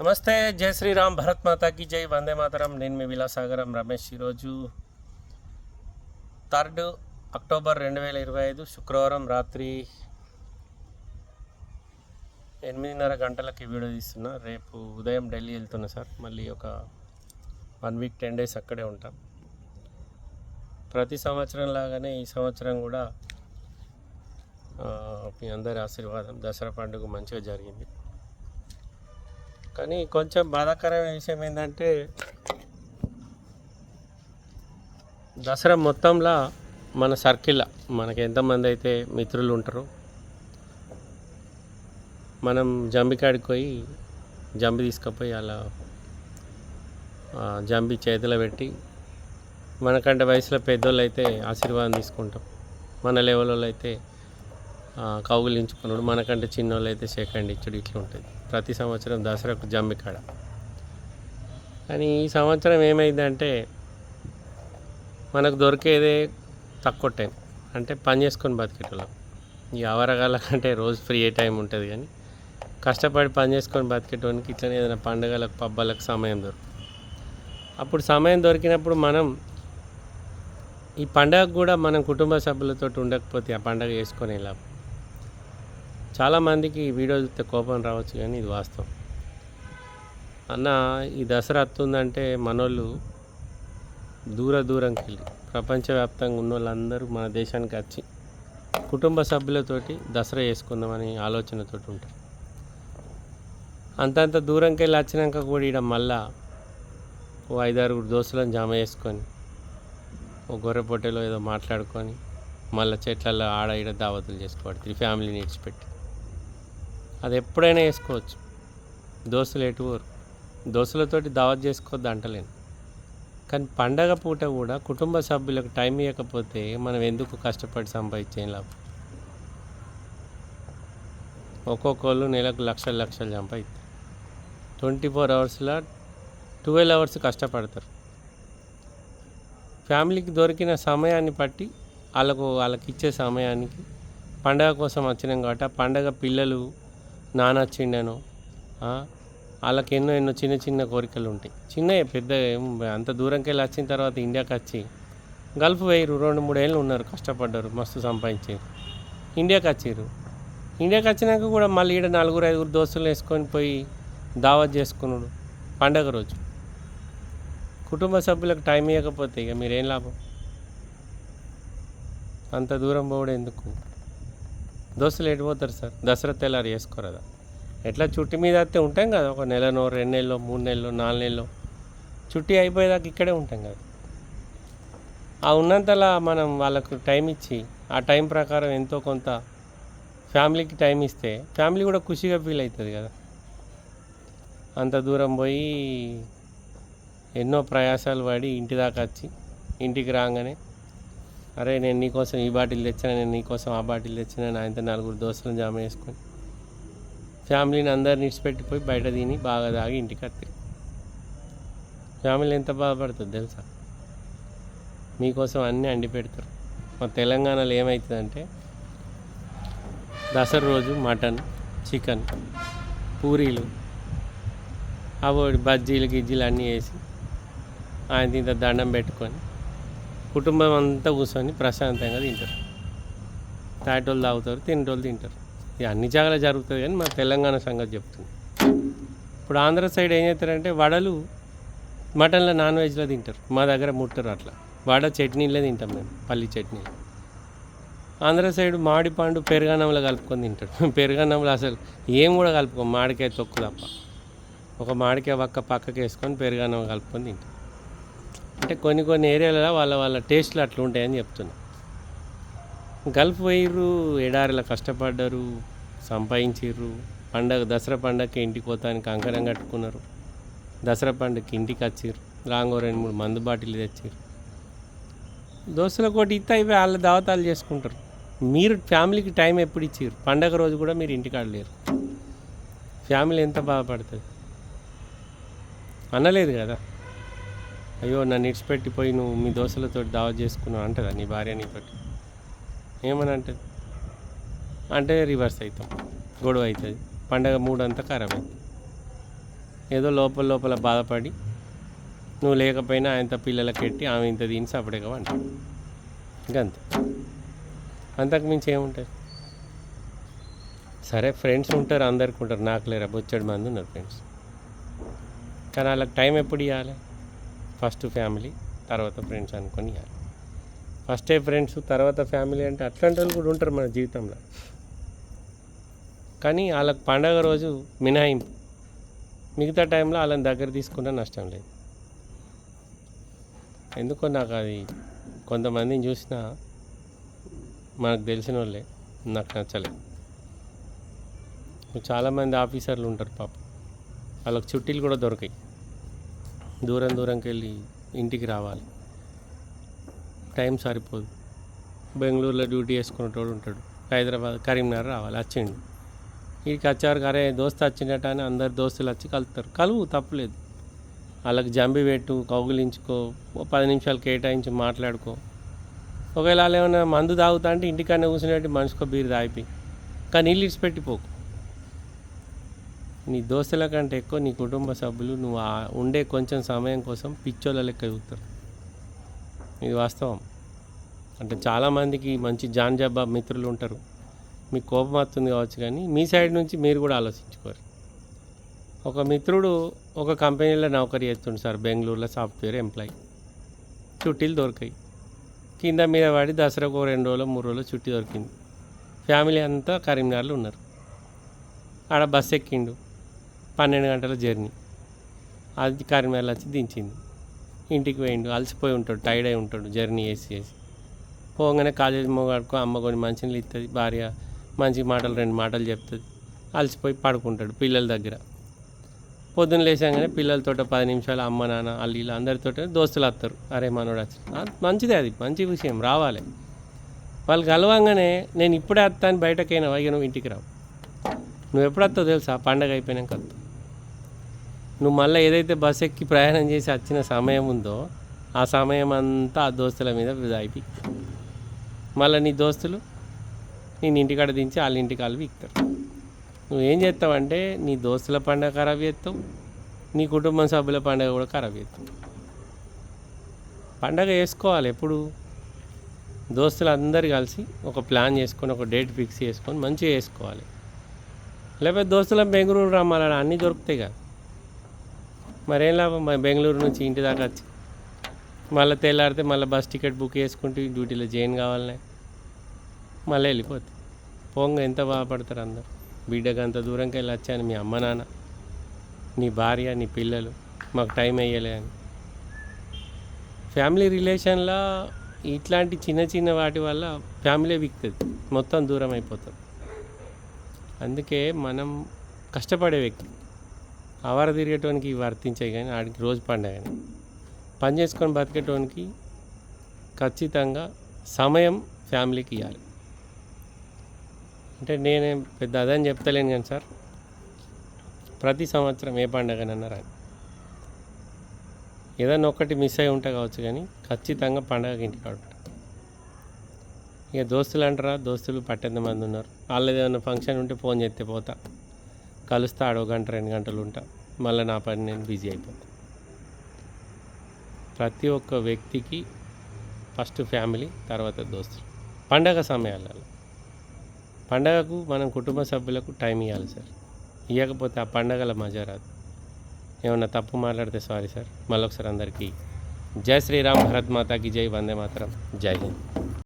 నమస్తే జై శ్రీరామ్ భరత్ మాతాకి జై వందే మాతరం. నేను మీ విలాసాగరం రమేష్ ఈరోజు థర్డ్ అక్టోబర్ రెండు వేల ఇరవై ఐదు శుక్రవారం రాత్రి ఎనిమిదిన్నర గంటలకి వీడియో తీస్తున్నా. రేపు ఉదయం ఢిల్లీ వెళ్తున్నా సార్. మళ్ళీ ఒక వన్ వీక్ టెన్ డేస్ అక్కడే ఉంటాం. ప్రతి సంవత్సరం లాగానే ఈ సంవత్సరం కూడా మీ అందరి ఆశీర్వాదం. దసరా పండుగ మంచిగా జరిగింది. కానీ కొంచెం బాధాకరమైన విషయం ఏంటంటే దసరా మొత్తంలో మన సర్కిల్లో మనకి ఎంతమంది అయితే మిత్రులు ఉంటారు మనం జంబికాడికి పోయి జంబి తీసుకుపోయి అలా జంబి చేతిలో పెట్టి మనకంటే వయసులో పెద్దోళ్ళు అయితే ఆశీర్వాదం తీసుకుంటాం. మన లెవెల్ అయితే కౌగులించుకున్నాడు. మనకంటే చిన్నోళ్ళు అయితే సెకండ్ ఇచ్చుడు. ఇట్లా ఉంటుంది. ప్రతి సంవత్సరం దసరాకు జమ్మికాడ. కానీ ఈ సంవత్సరం ఏమైందంటే మనకు దొరికేదే తక్కువ టైం. అంటే పని చేసుకొని బతికేటోళ్ళం. ఈ అవరగాల కంటే రోజు ఫ్రీ టైం ఉంటుంది కానీ కష్టపడి పని చేసుకొని బతికేటోనికి ఇట్లనే ఏదైనా పండుగలకు పబ్బాలకు సమయం దొరుకుతుంది అప్పుడు సమయం దొరికినప్పుడు మనం ఈ పండగకు కూడా మనం కుటుంబ సభ్యులతో ఉండకపోతే ఆ పండగ చేసుకొని వెళ్ళాం చాలామందికి ఈ వీడియో చూస్తే కోపం రావచ్చు కానీ ఇది వాస్తవం. అన్న ఈ దసరా వస్తుందంటే మనోళ్ళు దూర దూరంకి వెళ్ళి ప్రపంచవ్యాప్తంగా ఉన్న వాళ్ళందరూ మన దేశానికి వచ్చి కుటుంబ సభ్యులతోటి దసరా చేసుకుందామని ఆలోచనతో ఉంటారు. అంతంత దూరంకి వెళ్ళి వచ్చినాక కూడా ఇక్కడ మళ్ళా ఓ ఐదారుగురు దోస్తులను జమ చేసుకొని ఓ గొర్రె పొట్టెలో ఏదో మాట్లాడుకొని మళ్ళీ చెట్లలో ఆడ ఈడ దావతులు చేసుకోవాలి త్రీ ఫ్యామిలీని ఇడిచిపెట్టి అది ఎప్పుడైనా వేసుకోవచ్చు. దోశలు ఎటువరు దోశలతోటి దావత్ చేసుకోవద్దు అంటలేను. కానీ పండగ పూట కూడా కుటుంబ సభ్యులకు టైం ఇవ్వకపోతే మనం ఎందుకు కష్టపడి సంపాదించేం లాభం? ఒక్కొక్కళ్ళు నెలకు లక్షలు లక్షలు సంపాదిస్తారు. ట్వంటీ ఫోర్ అవర్స్లో ట్వెల్వ్ అవర్స్ కష్టపడతారు. ఫ్యామిలీకి దొరికిన సమయాన్ని బట్టి వాళ్ళకు వాళ్ళకి ఇచ్చే సమయానికి పండగ కోసం వచ్చినాం కాబట్టి ఆ పండగ పిల్లలు నాన్న వచ్చిండను వాళ్ళకి ఎన్నో ఎన్నో చిన్న చిన్న కోరికలు ఉంటాయి. చిన్నవి పెద్ద అంత దూరంకి వెళ్ళి వచ్చిన తర్వాత ఇండియాకి వచ్చి గల్ఫ్ వేయరు రెండు మూడు ఏళ్ళు ఉన్నారు కష్టపడ్డారు మస్తు సంపాదించారు. ఇండియాకి వచ్చారు ఇండియాకి వచ్చినాక కూడా మళ్ళీ ఈడ నలుగురు ఐదుగురు దోస్తులు వేసుకొని పోయి దావత్ చేసుకున్నాడు. పండగ రోజు. కుటుంబ సభ్యులకు టైం ఇవ్వకపోతే ఇక మీరేం లాభం? అంత దూరం పోవడం ఎందుకు? దోస్తులు ఎడిపోతారు సార్? దసరా తెల్లారు చేసుకోరదా ఎట్లా చుట్టి మీద అయితే ఉంటాం కదా ఒక నెలనో రెండు నెలలో మూడు నెలలో నాలుగు నెలలో చుట్టి అయిపోయేదాకా ఇక్కడే ఉంటాం కదా. ఆ ఉన్నంతలా మనం వాళ్ళకు టైం ఇచ్చి ఆ టైం ప్రకారం ఎంతో కొంత ఫ్యామిలీకి టైం ఇస్తే ఫ్యామిలీ కూడా ఖుషిగా ఫీల్ అవుతుంది కదా. అంత దూరం పోయి ఎన్నో ప్రయాసాలు పడి ఇంటి దాకా వచ్చి ఇంటికి రాగానే అరే నేను నీకోసం ఈ బాటిల్ తెచ్చిన నేను నీకోసం ఆ బాటిల్ తెచ్చిన ఆయనతో నలుగురు దోస్తులను జామ చేసుకొని. ఫ్యామిలీని అందరిని ఇడిచిపెట్టిపోయి బయట తిని బాగా తాగి ఇంటికి వస్తాయి ఫ్యామిలీ ఎంత బాధపడుతుంది తెలుసా? మీకోసం అన్నీ అండి పెడతారు. మా తెలంగాణలో ఏమవుతుందంటే దసరా రోజు మటన్ చికెన్ పూరీలు అవి బజ్జీలు గిజ్జీలు అన్నీ వేసి ఆయన ఇంత దండం పెట్టుకొని కుటుంబం అంతా కూర్చొని ప్రశాంతంగా తింటారు. తాటోళ్ళు తాగుతారు తినేటోళ్ళు తింటారు. ఇక అన్ని జాగాలో జరుగుతుంది కానీ మా తెలంగాణ సంగతి చెప్తుంది. ఇప్పుడు ఆంధ్ర సైడ్ ఏం చేస్తారంటే వడలు మటన్లో నాన్ వెజ్లో తింటారు. మా దగ్గర ముట్టరు అట్లా. వడ చట్నీలే తింటాం మేము పల్లి చట్నీ. ఆంధ్ర సైడ్ మామిడి పండు పెరుగన్నంలో కలుపుకొని తింటాడు పెరుగన్నంలో అసలు ఏం కూడా కలుపుకోం మామిడికాయ తొక్కు తప్ప. ఒక మామిడికాయ పక్క పక్కకి వేసుకొని పెరుగన్నం కలుపుకొని తింటాం. అంటే కొన్ని కొన్ని ఏరియాలలో వాళ్ళ వాళ్ళ టేస్ట్లు అట్లా ఉంటాయని చెప్తున్నా. గల్ఫ్ పోయిర్రు ఎడారిలో కష్టపడ్డారు సంపాదించిర్రు. పండగ దసరా పండగకి ఇంటికి పోతానికి కంకణం కట్టుకున్నారు. దసరా పండుగకి ఇంటికి వచ్చిర్రు. రాంగో రెండు మూడు మందు బాటిల్ తెచ్చిర్రు. దోస్తుల కోటి ఇత్త అయిపోయి వాళ్ళ దావతాలు చేసుకుంటారు. మీరు ఫ్యామిలీకి టైం ఎప్పుడు ఇచ్చిర్రు? పండగ రోజు కూడా మీరు ఇంటికాడ లేరు. ఫ్యామిలీ ఎంత బాధపడుతుంది? అనలేదు కదా? అయ్యో నన్ను ఇడిచిపెట్టిపోయి నువ్వు మీ దోశలతో దావా చేసుకున్నావు అంటదా నీ భార్య నీతోటి? ఏమని అంటది? అంటే రివర్స్ అవుతాం. గొడవ అవుతుంది. పండగ మూడు ఖరాబ్ అవుతుంది. ఏదో లోపల లోపల బాధపడి నువ్వు లేకపోయినా ఆయనంత పిల్లలకి ఎట్టి ఆమె ఇంత దీని సపడేగా అంటాడు ఇంకంతే అంతకు మించి ఏముంటుంది? సరే ఫ్రెండ్స్ ఉంటారు అందరికి ఉంటారు. నాకు లేరా బొచ్చడి మంది ఉన్నారు ఫ్రెండ్స్. కానీ వాళ్ళకి టైం ఎప్పుడు ఇవ్వాలి ఫస్ట్ ఫ్యామిలీ తర్వాత ఫ్రెండ్స్ అనుకొని ఇవ్వాలి ఫస్టే ఫ్రెండ్స్ తర్వాత ఫ్యామిలీ అంటే అట్లాంటి వాళ్ళు కూడా ఉంటారు మన జీవితంలో. కానీ వాళ్ళకి పండగ రోజు మినహాయింపు. మిగతా టైంలో వాళ్ళని దగ్గర తీసుకున్నా నష్టం లేదు. ఎందుకో నాకు అది కొంతమందిని చూసినా మనకు తెలిసిన వాళ్ళే నాకు నచ్చలేదు చాలామంది ఆఫీసర్లు ఉంటారు పాప. వాళ్ళకి చుట్టీలు కూడా దొరకాయి. దూరం దూరంకి వెళ్ళి ఇంటికి రావాలి. టైం సరిపోదు. బెంగళూరులో డ్యూటీ చేసుకునేటోడు ఉంటాడు. హైదరాబాద్ కరీంనగర్ రావాలి. వచ్చిండు వీడికి వచ్చారు అరే దోస్తు వచ్చిండట అని అందరు దోస్తులు వచ్చి కలుపుతారు కలువు తప్పలేదు. వాళ్ళకి జంబి పెట్టు కౌగిలించుకో పది నిమిషాలు కేటాయించి మాట్లాడుకో. ఒకవేళ వాళ్ళు ఏమైనా మందు తాగుతా అంటే ఇంటికన్నా కూర్చునేటి మనిషికో బీరు తాగిపోయి కానీ నీళ్ళు ఇడిచిపెట్టిపోకు నీ దోస్తుల కంటే ఎక్కువ నీ కుటుంబ సభ్యులు నువ్వు ఉండే కొంచెం సమయం కోసం పిచ్చోళ్ళ లెక్క ఎదుగుతారు ఇది వాస్తవం. అంటే చాలామందికి మంచి జాన్ జబ్బా మిత్రులు ఉంటారు. మీకు కోపం వస్తుంది కావచ్చు కానీ మీ సైడ్ నుంచి మీరు కూడా ఆలోచించుకోరు. ఒక మిత్రుడు ఒక కంపెనీలో నౌకరీ చేస్తుండు సార్ బెంగళూరులో సాఫ్ట్వేర్ ఎంప్లాయీ. చుట్టీలు దొరికాయి. కింద మీద పడి దసరాకు ఒక రెండు రోజులు మూడు రోజులు చుట్టి దొరికింది. ఫ్యామిలీ అంతా కరీంనగర్లో ఉన్నారు. ఆడ బస్ ఎక్కిండు. పన్నెండు గంటల జర్నీ. అది కరీంనగర్లో వచ్చి దించింది. ఇంటికి పోయిండు అలసిపోయి ఉంటాడు టైర్డ్ అయి ఉంటాడు జర్నీ చేసి చేసి. పోగానే కాలేజీ మొగాడుకో అమ్మ కొన్ని మంచినీళ్ళు ఇస్తుంది భార్య మంచి మాటలు రెండు మాటలు చెప్తుంది. అలసిపోయి పడుకుంటాడు పిల్లల దగ్గర. పొద్దున్న లేచాగానే పిల్లలతో పది నిమిషాలు అమ్మ నాన్న వాళ్ళు ఇలా అందరితో దోస్తులు వస్తారు అరే మనోడు వచ్చి మంచిదే అది మంచి విషయం రావాలి. వాళ్ళు కలవంగానే నేను ఇప్పుడే వస్తాను బయటకైనా ఇక నువ్వు ఇంటికి రావు. నువ్వు ఎప్పుడు వస్తావు తెలుసా? పండగ అయిపోయినాక వస్తావు నువ్వు మళ్ళీ ఏదైతే బస్ ఎక్కి ప్రయాణం చేసి వచ్చిన సమయం ఉందో ఆ సమయం అంతా ఆ దోస్తుల మీద అయిపోయి మళ్ళీ నీ దోస్తులు నేను ఇంటికాడ దించి వాళ్ళ ఇంటికి వాళ్ళు వీక్తారు. నువ్వేం చేస్తావంటే నీ దోస్తుల పండుగ ఖరాబ్ చేస్తావు నీ కుటుంబం సభ్యుల పండుగ కూడా ఖరాబ్ చేస్తావు. పండగ చేసుకోవాలి ఎప్పుడు? దోస్తులు అందరు కలిసి ఒక ప్లాన్ చేసుకొని ఒక డేట్ ఫిక్స్ చేసుకొని మంచిగా చేసుకోవాలి. లేకపోతే దోస్తుల బెంగళూరు రమ్మాలని అన్నీ దొరుకుతాయి కదా. మరేం లాభం? మరి బెంగళూరు నుంచి ఇంటి దాకా వచ్చి మళ్ళీ తెల్లారితే మళ్ళీ బస్ టికెట్ బుక్ చేసుకుంటే డ్యూటీలో జాయిన్ కావాలనే. మళ్ళీ వెళ్ళిపోతుంది పోంగ ఎంత బాధపడతారు అందరు? బిడ్డకు అంత దూరంకి వెళ్ళి వచ్చాను మీ అమ్మ నాన్న నీ భార్య నీ పిల్లలు మాకు టైం అయ్యలే అని. ఫ్యామిలీ రిలేషన్లో ఇట్లాంటి చిన్న చిన్న వాటి వల్ల ఫ్యామిలీ విక్తుంది. మొత్తం దూరం అయిపోతుంది అందుకే మనం కష్టపడే వ్యక్తి. అవర తిరిగేటోనికి ఇవి వర్తించాయి కానీ ఆడికి రోజు పండగని పని చేసుకొని బతికేటోనికి ఖచ్చితంగా సమయం ఫ్యామిలీకి ఇవ్వాలి అంటే నేనేం పెద్ద అదని చెప్తలేను కానీ సార్ ప్రతి సంవత్సరం ఏ పండగనన్నా రాని ఏదన్నా ఒక్కటి మిస్ అయి ఉంటా కావచ్చు కానీ ఖచ్చితంగా పండగకి ఇంటికాడ ఉంటా ఇక దోస్తులు అంటారా దోస్తులు పట్టెంత మంది ఉన్నారు వాళ్ళది ఏదైనా ఫంక్షన్ ఉంటే ఫోన్ చేస్తే పోతా. కలుస్తా ఆడో గంట రెండు గంటలు ఉంటా. మళ్ళీ నా పని నేను బిజీ అయిపోతా. ప్రతి ఒక్క వ్యక్తికి ఫస్ట్ ఫ్యామిలీ తర్వాత దోస్తులు. పండగ సమయాలలో. పండగకు మనం కుటుంబ సభ్యులకు టైం ఇవ్వాలి సార్. ఇవ్వకపోతే ఆ పండగల మజా రాదు. ఏమన్నా తప్పు మాట్లాడితే సారీ సార్. మళ్ళొకసారి అందరికీ జై శ్రీరామ్ భరత్ మాతాకి జై వందే మాతరం. జై హింద్.